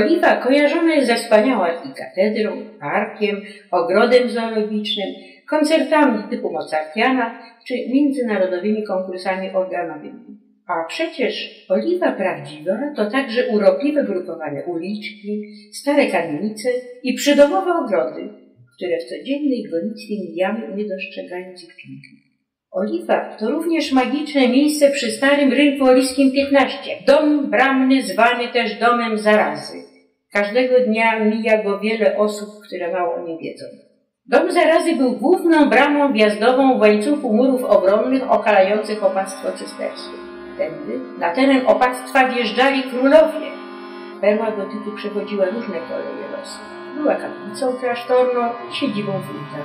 Oliwa kojarzona jest ze wspaniałą katedrą, parkiem, ogrodem zoologicznym, koncertami typu Mozartiana czy międzynarodowymi konkursami organowymi. A przecież oliwa prawdziwa to także urokliwe grupowane uliczki, stare kamienice i przydomowe ogrody, które w codziennej gonitwie mijamy nie dostrzegając ich piękna. Oliwa to również magiczne miejsce przy starym rynku oliskim 15. Dom bramny zwany też domem zarazy. Każdego dnia mija go wiele osób, które mało o nim wiedzą. Dom zarazy był główną bramą wjazdową w łańcuchu murów obronnych okalających opactwo cysterskie. Tędy na teren opactwa wjeżdżali królowie. Perła gotyku przechodziła różne koleje losu. Była kaplicą klasztorną siedzibą wójta.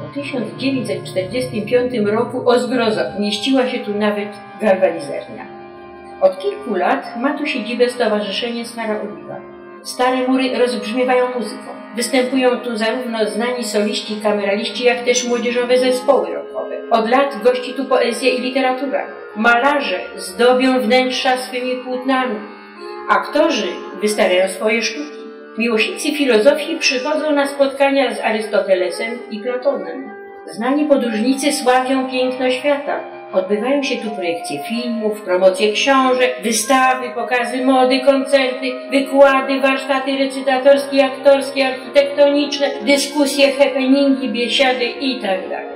Po 1945 roku o zgrozo mieściła się tu nawet galwanizernia. Od kilku lat ma tu siedzibę Stowarzyszenie Stara Oliwa. Stare mury rozbrzmiewają muzyką. Występują tu zarówno znani soliści i kameraliści, jak też młodzieżowe zespoły rockowe. Od lat gości tu poezja i literatura. Malarze zdobią wnętrza swymi płótnami. Aktorzy wystawiają swoje sztuki. Miłośnicy filozofii przychodzą na spotkania z Arystotelesem i Platonem. Znani podróżnicy sławią piękno świata. Odbywają się tu projekcje filmów, promocje książek, wystawy, pokazy mody, koncerty, wykłady, warsztaty recytatorskie, aktorskie, architektoniczne, dyskusje, happeningi, biesiady itd. Tak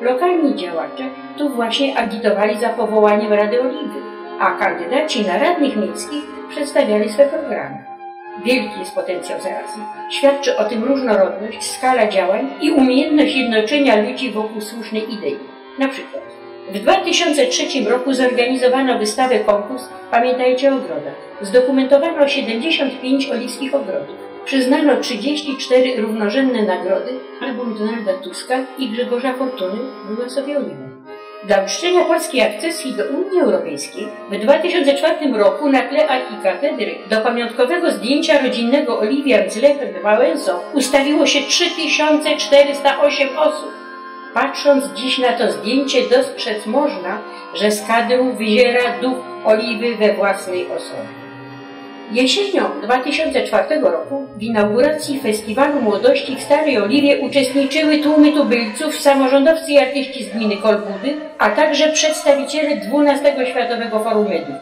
Lokalni działacze tu właśnie agitowali za powołaniem Rady Oliwy, a kandydaci na radnych miejskich przedstawiali swe programy. Wielki jest potencjał zarazy. Świadczy o tym różnorodność, skala działań i umiejętność jednoczenia ludzi wokół słusznej idei. Na przykład w 2003 roku zorganizowano wystawę konkurs Pamiętajcie o ogrodach. Zdokumentowano 75 oliwskich ogrodów. Przyznano 34 równorzędne nagrody album Donalda Tuska i Grzegorza Fortuny była sobie oliwą. Dla uczczenia polskiej akcesji do Unii Europejskiej w 2004 roku na tle arkikatedry do pamiątkowego zdjęcia rodzinnego Oliwia z Lechem Wałęsą ustawiło się 3408 osób. Patrząc dziś na to zdjęcie, dostrzec można, że z kadru wyziera duch oliwy we własnej osobie. Jesienią 2004 roku w inauguracji Festiwalu Młodości w Starej Oliwie uczestniczyły tłumy tubylców, samorządowcy i artyści z gminy Kolbudy, a także przedstawiciele XII Światowego Forum Mediów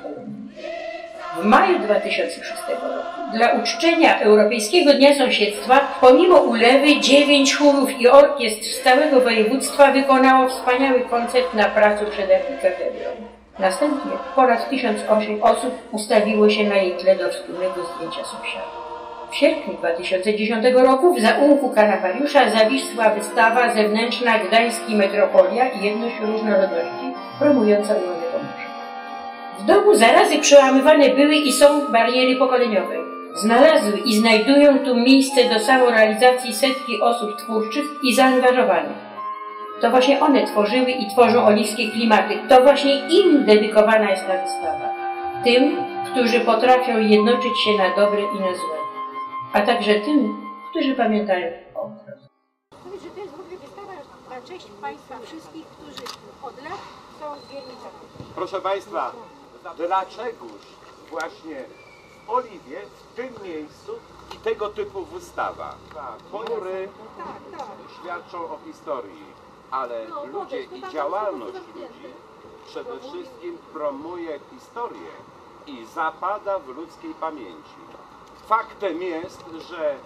W maju 2006 roku dla uczczenia Europejskiego Dnia Sąsiedztwa, pomimo ulewy, dziewięć chórów i orkiestr z całego województwa wykonało wspaniały koncert na placu przed arkikatedrą. Następnie ponad 1008 osób ustawiło się na jej tle do wspólnego zdjęcia sąsiada. W sierpniu 2010 roku w zaułku Kanawariusza zawisła wystawa zewnętrzna Gdański Metropolia i Jedność Różnorodności, promująca Unię Pomorza. W domu zarazy przełamywane były i są bariery pokoleniowe. Znalazły i znajdują tu miejsce do samorealizacji setki osób twórczych i zaangażowanych. To właśnie one tworzyły i tworzą oliwskie klimaty. To właśnie im dedykowana jest ta wystawa. Tym, którzy potrafią jednoczyć się na dobre i na złe. A także tym, którzy pamiętają o że to jest w ogóle wystawa na cześć Państwa wszystkich, którzy od lat są wiernicami. Proszę Państwa, dlaczegoż właśnie w Oliwie, w tym miejscu i tego typu wystawa? Ponury Tak, tak. świadczą o historii ale ludzie i działalność ludzi przede wszystkim promuje historię i zapada w ludzkiej pamięci. Faktem jest, że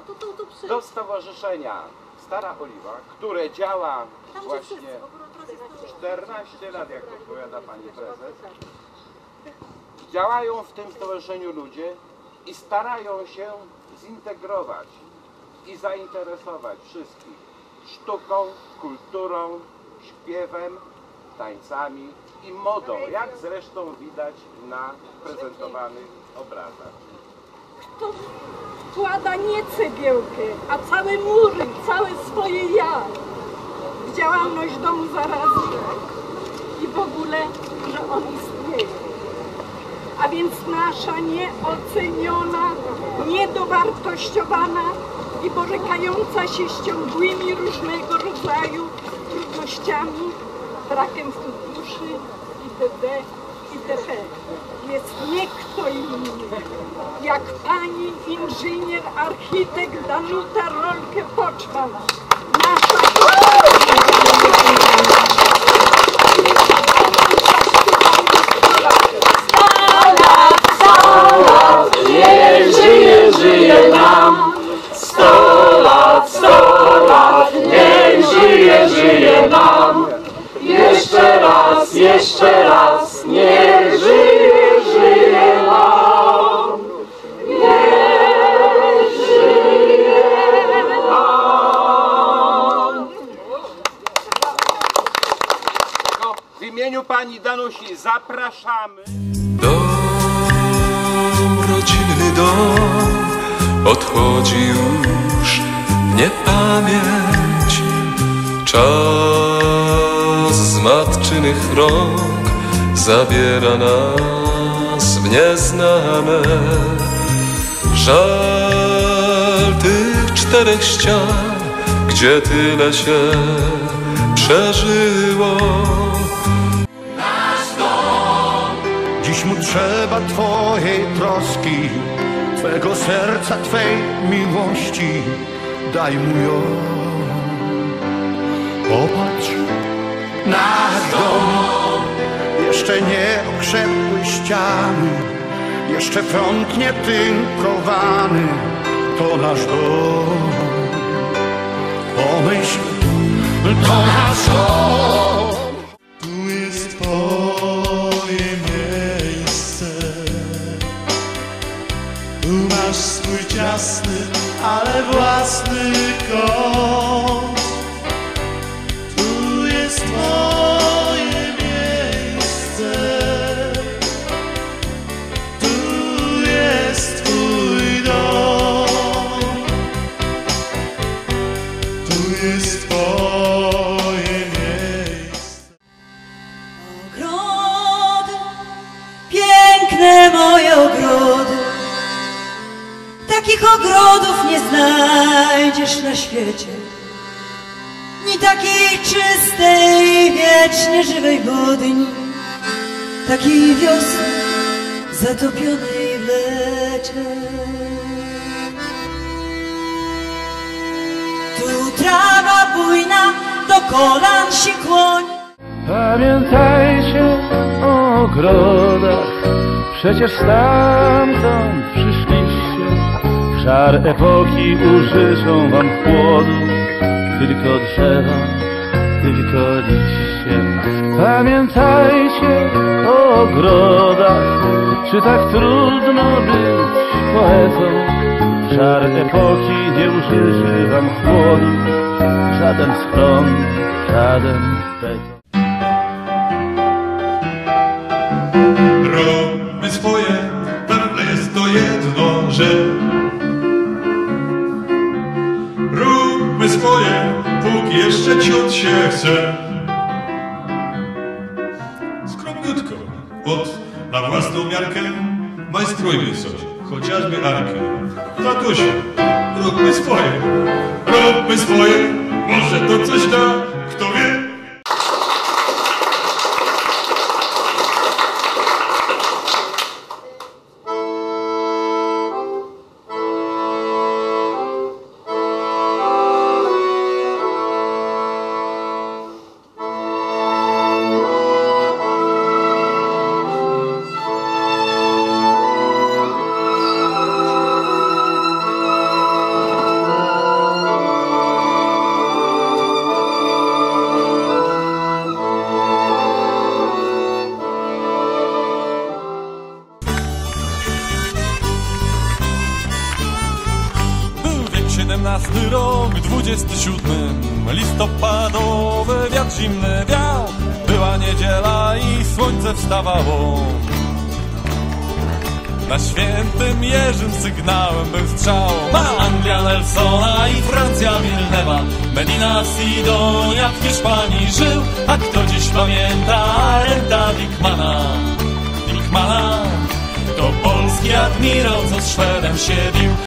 do stowarzyszenia Stara Oliwa, które działa właśnie 14 lat, jak odpowiada pani prezes, działają w tym stowarzyszeniu ludzie i starają się zintegrować i zainteresować wszystkich sztuką, kulturą, śpiewem, tańcami i modą, jak zresztą widać na prezentowanych obrazach. To wkłada nie cegiełkę, a całe mury, całe swoje ja w działalność domu zarazy i w ogóle, że on. A więc nasza nieoceniona, niedowartościowana i borykająca się z ciągłymi różnego rodzaju trudnościami, brakiem funduszy itd. itp. Jest nie kto inny, jak pani inżynier, architekt Danuta Rolke-Poczman. Nasza No, w imieniu pani Danusi zapraszamy. Dom, rodzinny dom odchodzi już w niepamięć. Czas matczynych rąk zabiera nas w nieznane. Żal tych czterech ścian, gdzie tyle się przeżyło. Dziś mu trzeba Twojej troski, Twego serca, Twej miłości. Daj mu ją. Popatrz na dom, jeszcze nie okrzepły ściany, jeszcze prąd nie tynkowany, to nasz dom. Pomyśl, to nasz dom. Takich ogrodów nie znajdziesz na świecie. Ni takiej czystej, wiecznie żywej wody, takiej wiosny zatopionej w lecie. Tu trawa bujna do kolan się kłoni. Pamiętajcie o ogrodach, przecież stamtąd przyszliście. Szar epoki użyczą wam chłodu, tylko drzewa, tylko liście. Pamiętajcie o ogrodach, czy tak trudno być poetą. Żar epoki nie użyczy wam chłodu, żaden schron, żaden Majstrujmy coś, chociażby arkę Tatusiu, róbmy swoje, róbmy swoje. Może to coś da, kto wie 27 listopadowy wiatr zimny wiał. Była niedziela i słońce wstawało. Na świętym Jerzym sygnałem był strzał. Na Anglia Nelsona i Francja Wilnewa Medina Sidonia w Hiszpanii żył. A kto dziś pamięta Renta Dickmana Dickmana To polski admirał, co z Szwedem się bił